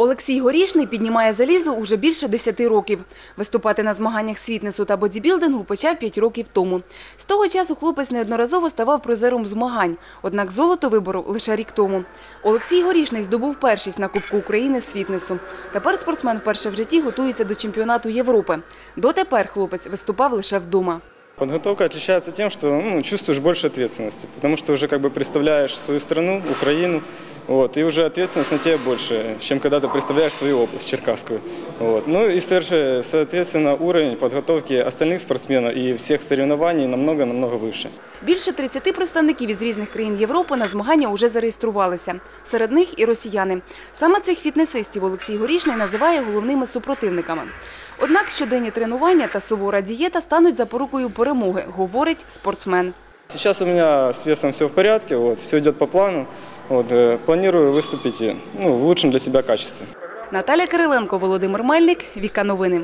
Олексій Горішний піднімає залізо уже більше 10 років. Виступати на змаганнях світнесу та бодібілдингу почав 5 років тому. З того часу хлопець неодноразово ставав призером змагань, однак золото виборов лише рік тому. Олексій Горішний здобув першість на Кубку України з фітнесу. Тепер спортсмен вперше в житті готується до чемпіонату Європи. Дотепер хлопець виступав лише вдома. Подготовка отличается тем, что ну, чувствуешь больше ответственности, потому что уже как бы представляешь свою страну, Украину, вот, и уже ответственность на тебе больше, чем когда ты представляешь свою область Черкасскую. Вот. Ну и соверш- соответственно уровень подготовки остальных спортсменов и всех соревнований намного-намного выше. Більше 30 представників із різних країн Європи на змагання уже зареєструвалися. Серед них і росіяни. Саме цих фітнесистів Олексій Горішний називає головними супротивниками. Однак щоденні тренування та сувора дієта стануть запорукою перемоги, говорить спортсмен. Сейчас у меня с весом все в порядке, вот, все идет по плану. Вот, э, планирую выступить э, ну, в лучшем для себя качестве. Наталя Кириленко, Володимир Мельник, Віка Новини.